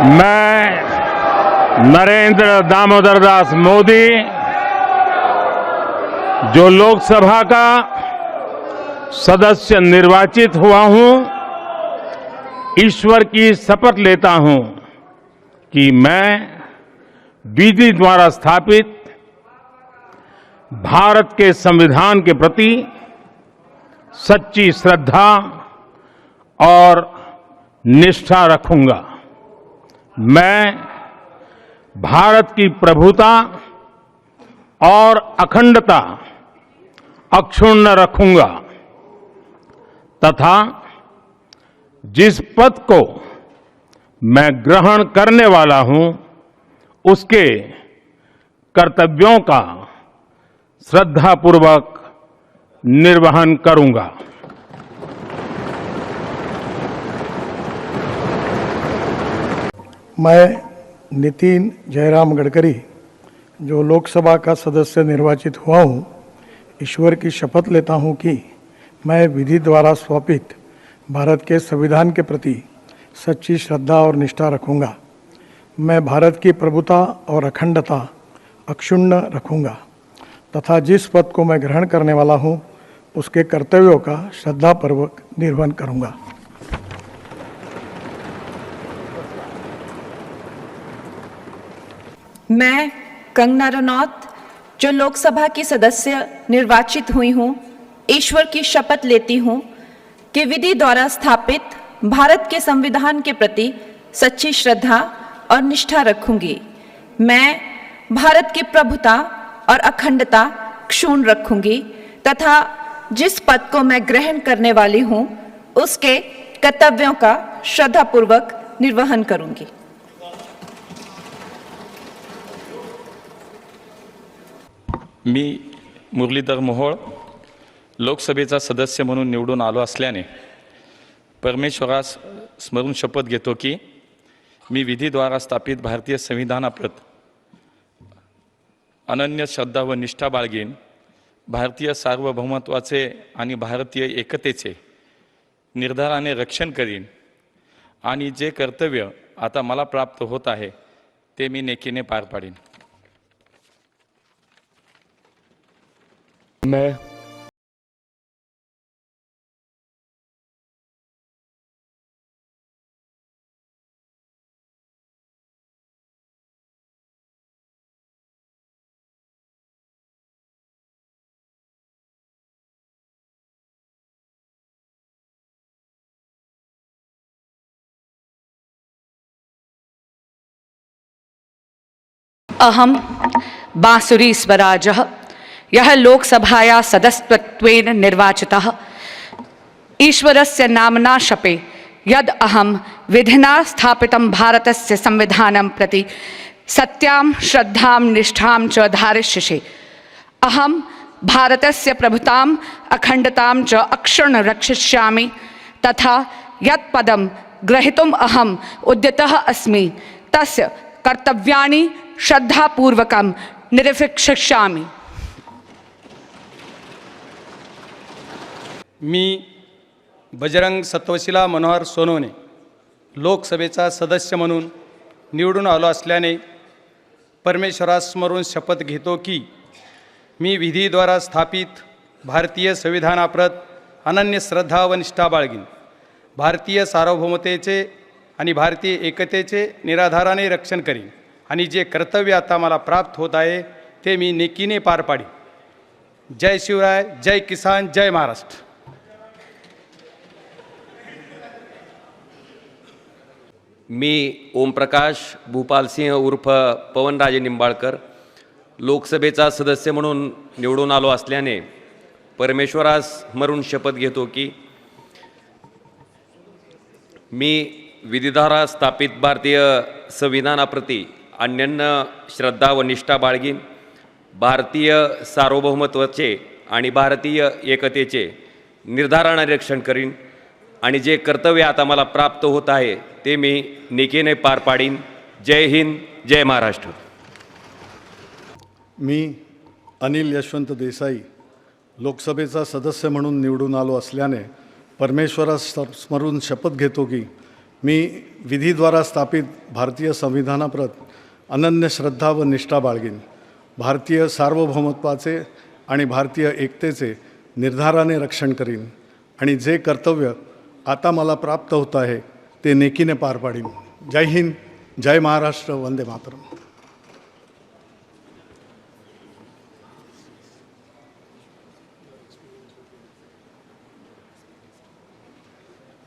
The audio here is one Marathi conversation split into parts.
मैं नरेंद्र दामोदर दास मोदी, जो लोकसभा का सदस्य निर्वाचित हुआ हूँ, ईश्वर की शपथ लेता हूँ कि मैं विधि द्वारा स्थापित भारत के संविधान के प्रति सच्ची श्रद्धा और निष्ठा रखूँगा। मैं भारत की प्रभुता और अखंडता अक्षुण्ण रखूँगा तथा जिस पद को मैं ग्रहण करने वाला हूँ, उसके कर्तव्यों का श्रद्धापूर्वक निर्वहन करूँगा। मैं नितिन जयराम गडकरी, जो लोकसभा का सदस्य निर्वाचित हुआ हूँ, ईश्वर की शपथ लेता हूँ कि मैं विधि द्वारा स्वापित भारत के संविधान के प्रति सच्ची श्रद्धा और निष्ठा रखूँगा। मैं भारत की प्रभुता और अखंडता अक्षुण्ण रखूँगा तथा जिस पद को मैं ग्रहण करने वाला हूँ, उसके कर्तव्यों का श्रद्धापूर्वक निर्वहन करूँगा। मैं कंगना रनौत जो लोकसभा की सदस्य निर्वाचित हुई हूँ, ईश्वर की शपथ लेती हूँ कि विधि द्वारा स्थापित भारत के संविधान के प्रति सच्ची श्रद्धा और निष्ठा रखूँगी। मैं भारत की प्रभुता और अखंडता क्षूण रखूँगी तथा जिस पद को मैं ग्रहण करने वाली हूँ, उसके कर्तव्यों का श्रद्धापूर्वक निर्वहन करूँगी। मी मुरलीधर मोहोळ लोकसभेचा सदस्य म्हणून निवडून आलो असल्याने परमेश्वरास स्मरून शपथ घेतो की मी विधीद्वारा स्थापित भारतीय संविधानाप्रत अनन्य श्रद्धा व निष्ठा बाळगेन भारतीय सार्वभौमत्वाचे आणि भारतीय एकतेचे निर्धाराने रक्षण करीन आणि जे कर्तव्य आता मला प्राप्त होत आहे ते मी नेकीने पार पाडीन. मैं अहम बांसुरी स्वराज यः लोकसभाया सदस्यत्वेन निर्वाचितः। ईश्वरस्य नाम्ना शपे यद् अहं विधिना स्थापितं भारतस्य संविधानं प्रति सत्यां श्रद्धां निष्ठां च धारिष्यसे अहं भारतस्य प्रभुताम् अखण्डतां च अक्षुण्ण रक्षिष्यामि। तथा यत् पदं ग्रहीतुम् अहम् उद्यतः अस्मि तस्य कर्तव्यानि श्रद्धापूर्वकं निरपेक्षिष्यामि। मी बजरंग सत्वशिला मनोहर सोनवणे लोकसभेचा सदस्य म्हणून निवडून आलो असल्याने परमेश्वरास स्मरून शपथ घेतो की मी विधीद्वारा स्थापित भारतीय संविधानाप्रत अनन्य श्रद्धा व निष्ठा बाळगीन. भारतीय सार्वभौमतेचे आणि भारतीय एकतेचे निराधाराने रक्षण करीन आणि जे कर्तव्य आता मला प्राप्त होत आहे ते मी नेकीने पार पाडी जय शिवराय जय किसान जय महाराष्ट्र. मी ओमप्रकाश भूपालसिंह उर्फ पवनराजे निंबाळकर लोकसभेचा सदस्य म्हणून निवडून आलो असल्याने परमेश्वरास मरून शपथ घेतो की मी विधिधारा स्थापित भारतीय संविधानाप्रती अन्यन्य श्रद्धा व निष्ठा बाळगीन. भारतीय सार्वभौमत्वाचे आणि भारतीय एकतेचे निर्धाराने रक्षण करीन. आणि जे कर्तव्य आता मला प्राप्त होत आहे ते मी निकेने पार पाडीन. जय हिंद जय महाराष्ट्र. मी अनिल यशवंत देसाई लोकसभेचा सदस्य म्हणून निवडून आलो असल्याने परमेश्वरा स्मरून शपथ घेतो की मी विधीद्वारा स्थापित भारतीय संविधानाप्रत अनन्य श्रद्धा व निष्ठा बाळगीन. भारतीय सार्वभौमत्वाचे आणि भारतीय एकतेचे निर्धाराने रक्षण करीन. आणि जे कर्तव्य आता मला प्राप्त होत आहे ते नेकीने पार पाडीन. जय हिंद जय महाराष्ट्र वंदे मातरम.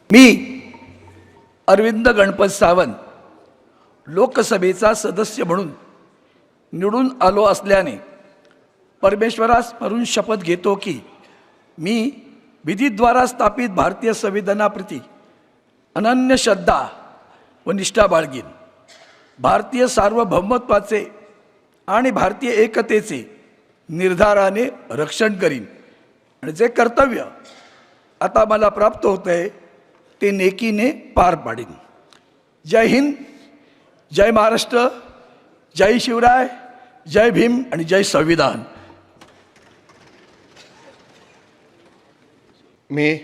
मी अरविंद गणपत सावंत लोकसभेचा सदस्य म्हणून निवडून आलो असल्याने परमेश्वरास स्मरून शपथ घेतो की मी विधीद्वारा स्थापित भारतीय संविधानाप्रती अनन्य श्रद्धा व निष्ठा बाळगीन. भारतीय सार्वभौमत्वाचे आणि भारतीय एकतेचे निर्धाराने रक्षण करीन. आणि जे कर्तव्य आता मला प्राप्त होत आहे ते नेकीने पार पाडीन. जय हिंद जय महाराष्ट्र जय शिवराय जय भीम आणि जय संविधान. मी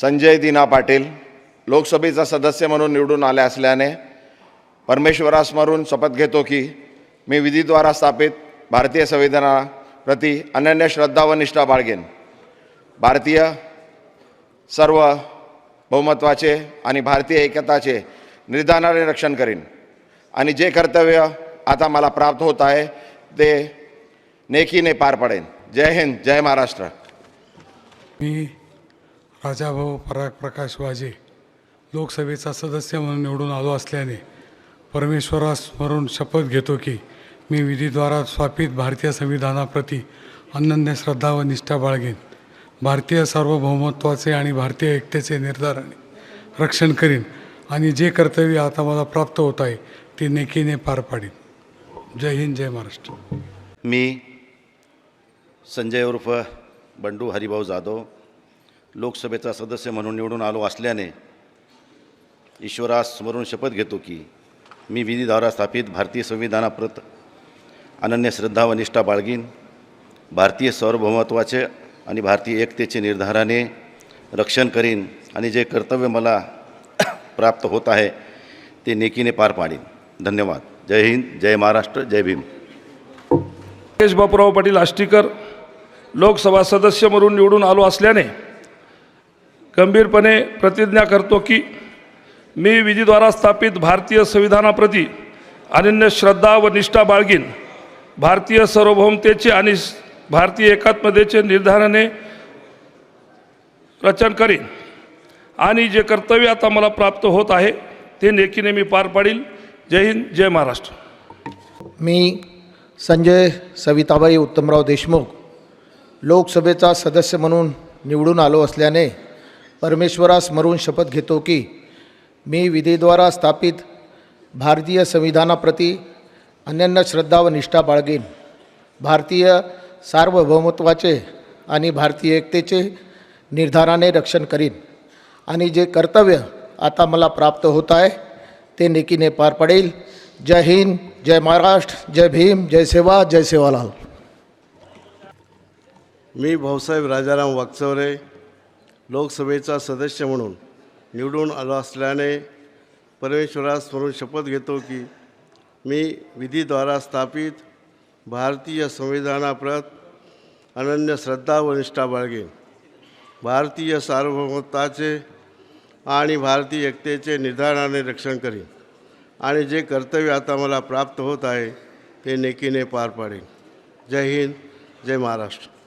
संजय दिना पाटील लोकसभेचा सदस्य म्हणून निवडून आले असल्याने परमेश्वरासमरून शपथ घेतो की मी विधीद्वारा स्थापित भारतीय संविधानाप्रती अनन्य श्रद्धा व निष्ठा बाळगेन. भारतीय सर्व बहुमत्वाचे आणि भारतीय एकताचे निर्धानाने रक्षण करीन. आणि जे कर्तव्य आता मला प्राप्त होत आहे ते नेकीने पार पडेन. जय हिंद जय महाराष्ट्र. मी राजाभाऊ पराग प्रकाश वाजे लोकसभेचा सदस्य म्हणून निवडून आलो असल्याने परमेश्वरास स्मरून शपथ घेतो की मी विधीद्वारा स्थापित भारतीय संविधानाप्रती अनन्य श्रद्धा व निष्ठा बाळगेन. भारतीय सार्वभौमत्वाचे आणि भारतीय एकतेचे निर्धाराने रक्षण करीन आणि जे कर्तव्य आता मला प्राप्त होत आहे ते नेकीने पार पाडीन. जय हिंद जय महाराष्ट्र. मी संजय उर्फ बंडू हरिभाऊ जाधव लोकसभेचा सदस्य म्हणून निवडून आलो असल्याने ईश्वरास स्मरून शपथ घेतो की मी विधीद्वारा स्थापित भारतीय संविधानाप्रत अनन्य श्रद्धा व निष्ठा बाळगीन. भारतीय सार्वभौमत्वाचे आणि भारतीय एकतेचे निर्धाराने रक्षण करीन आणि जे कर्तव्य मला प्राप्त होत आहे ते नेकीने पार पाडीन. धन्यवाद. जय हिंद जय महाराष्ट्र जय भीम. राकेश बापूराव पाटील आष्टीकर लोकसभा सदस्य म्हणून निवडून आलो असल्याने गंभीरपणे प्रतिज्ञा करतो की मी विधीद्वारा स्थापित भारतीय संविधानाप्रती अनन्य श्रद्धा व निष्ठा बाळगीन. भारतीय सार्वभौमतेचे आणि भारतीय एकात्मतेचे निर्धाराने रचन करीन. आणि जे कर्तव्य आता मला प्राप्त होत आहे ते नेकीने मी पार पाडील. जय हिंद जय महाराष्ट्र. मी संजय सविताबाई उत्तमराव देशमुख लोकसभेचा सदस्य म्हणून निवडून आलो असल्याने परमेश्वरास स्मरून शपथ घेतो की मी विधीद्वारा स्थापित भारतीय संविधानाप्रती अनन्य श्रद्धा व निष्ठा बाळगेन. भारतीय सार्वभौमत्वाचे आणि भारतीय एकतेचे निर्धाराने रक्षण करीन. आणि जे कर्तव्य आता मला प्राप्त होत आहे ते नेकीने पार पडेल. जय हिंद जय महाराष्ट्र जय भीम जय सेवा जय सेवालाल. मी भाऊसाहेब राजाराम वागचौरे लोकसभेचा सदस्य म्हणून निवडून आलो असल्याने परमेश्वरास स्मरून शपथ घेतो की मी विधीद्वारा स्थापित भारतीय संविधानाप्रत अनन्य श्रद्धा व निष्ठा बाळगेन. भारतीय सार्वभौमत्वाचे आणि भारतीय एकतेचे निर्धाराने रक्षण करीन आणि जे कर्तव्य आता मला प्राप्त होत आहे ते नेकीने पार पाडेन. जय हिंद जय महाराष्ट्र.